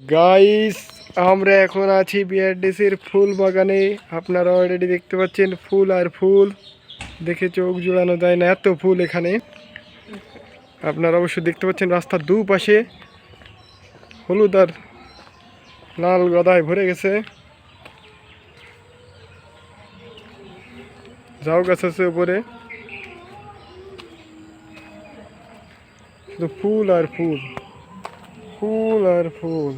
Guys আমরা এখন আছি বিআরডিসির ফুল বাগানে। আপনারা অলরেডি দেখতে পাচ্ছেন ফুল আর ফুল। দেখে চোখ জোড়ানো যায় না এত ফুল এখানে। আপনারা অবশ্যই দেখতে পাচ্ছেন রাস্তার দুপাশে হলুদ আর লাল গদায় ভরে গেছে। যাও গাছ আছে উপরে। শুধু ফুল আর ফুল। ফুল আর ফুল।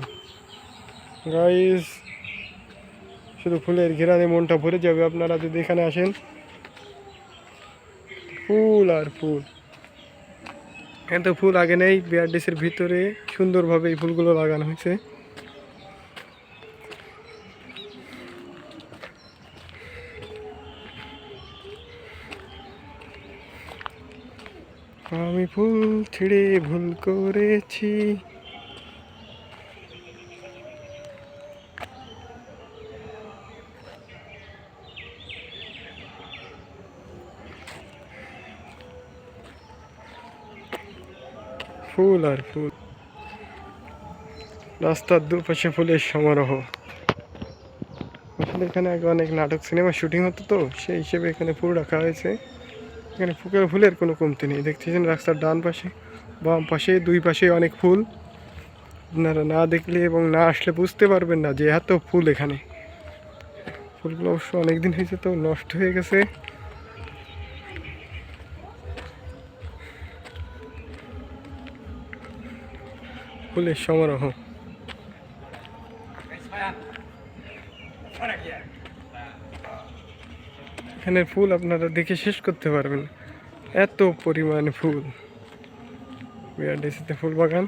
গাইস শুধু ফুলের ঘেরানে মনটা ভরে যাবে আপনারা যদি এখানে আসেন। ফুল আর ফুল। এত ফুল আগে নেই, বিআরডিসির ভিতরে সুন্দরভাবে এই ফুলগুলো লাগানো হয়েছে। আমি ফুল ছিঁড়ে ভুল করেছি। ফুল আর ফুল রাস্তার দুপাশে ফুলের সমারোহ। আসলে এখানে আগে অনেক নাটক, সিনেমা শুটিং হতো তো, সেই হিসেবে এখানে ফুল রাখা হয়েছে। এখানে ফুলের ফুলের কোনো কমতি নেই। দেখতেছেন রাস্তার ডান পাশে, বাম পাশে, দুই পাশে অনেক ফুল। আপনারা না দেখলে এবং না আসলে বুঝতে পারবেন না যে এত ফুল এখানে। ফুলগুলো অবশ্য অনেকদিন হয়েছে তো, নষ্ট হয়ে গেছে। ফুলের সমারোহ। এখানে ফুল আপনারা দেখে শেষ করতে পারবেন। এত পরিমাণ ফুল। বিআরডিসিতে ফুল বাগান।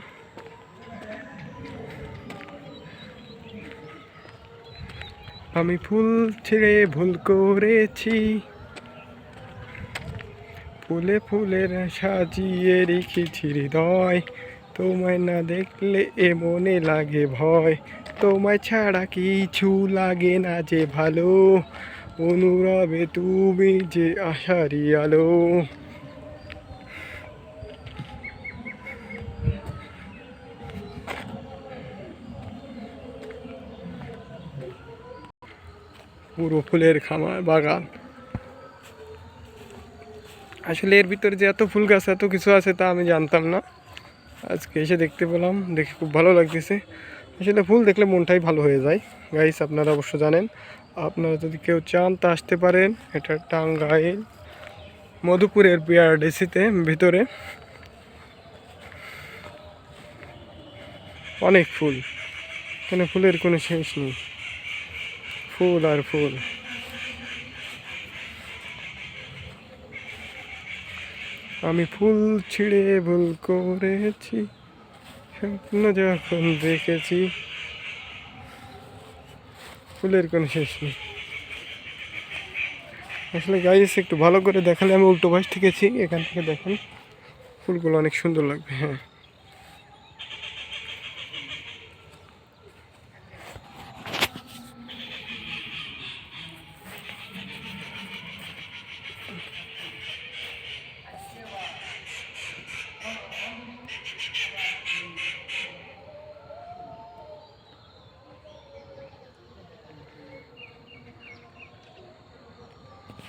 আমি ফুল ছেড়ে ভুল করেছি। ফুলে ফুলের সাজিয়ে রেখেছি হৃদয়। তোমায় না দেখলে এ মনে লাগে ভয়। তোমায় ছাড়া কিছু লাগে না যে ভালো। অনুরবে তুমি যে আশারি আলো। পুরো ফুলের খামার, বাগান। আসলে এর ভিতরে যে এত ফুল গাছ, এত কিছু আছে তা আমি জানতাম না। আজকে এসে দেখতে পেলাম, দেখে খুব ভালো লাগতেছে। আসলে ফুল দেখলে মনটাই ভালো হয়ে যায়। গাইস আপনারা অবশ্য জানেন, আপনারা যদি কেউ চান তা আসতে পারেন। এটা টাঙ্গাইল, মধুপুরের বিআরডিসিতে ভিতরে। অনেক ফুল। এখানে ফুলের কোনো শেষ নেই। ফুল আর ফুল। আমি ফুল ছিঁড়ে ভুল করেছি, স্বপ্ন যখন দেখেছি। ফুলের কোনো শেষ নেই। আসলে গাইস একটু ভালো করে দেখালে আমি উল্টো পাশ থেকেছি এখান থেকে দেখেন। ফুলগুলো অনেক সুন্দর লাগবে হ্যাঁ।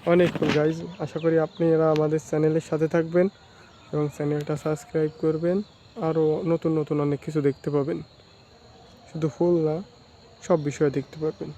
অনেক ফুল গাইজ আশা করি আপনারা আমাদের চ্যানেলের সাথে থাকবেন এবং চ্যানেলটা সাবস্ক্রাইব করবেন। আরও নতুন নতুন অনেক কিছু দেখতে পাবেন। শুধু ফুল না, সব বিষয়ে দেখতে পারবেন।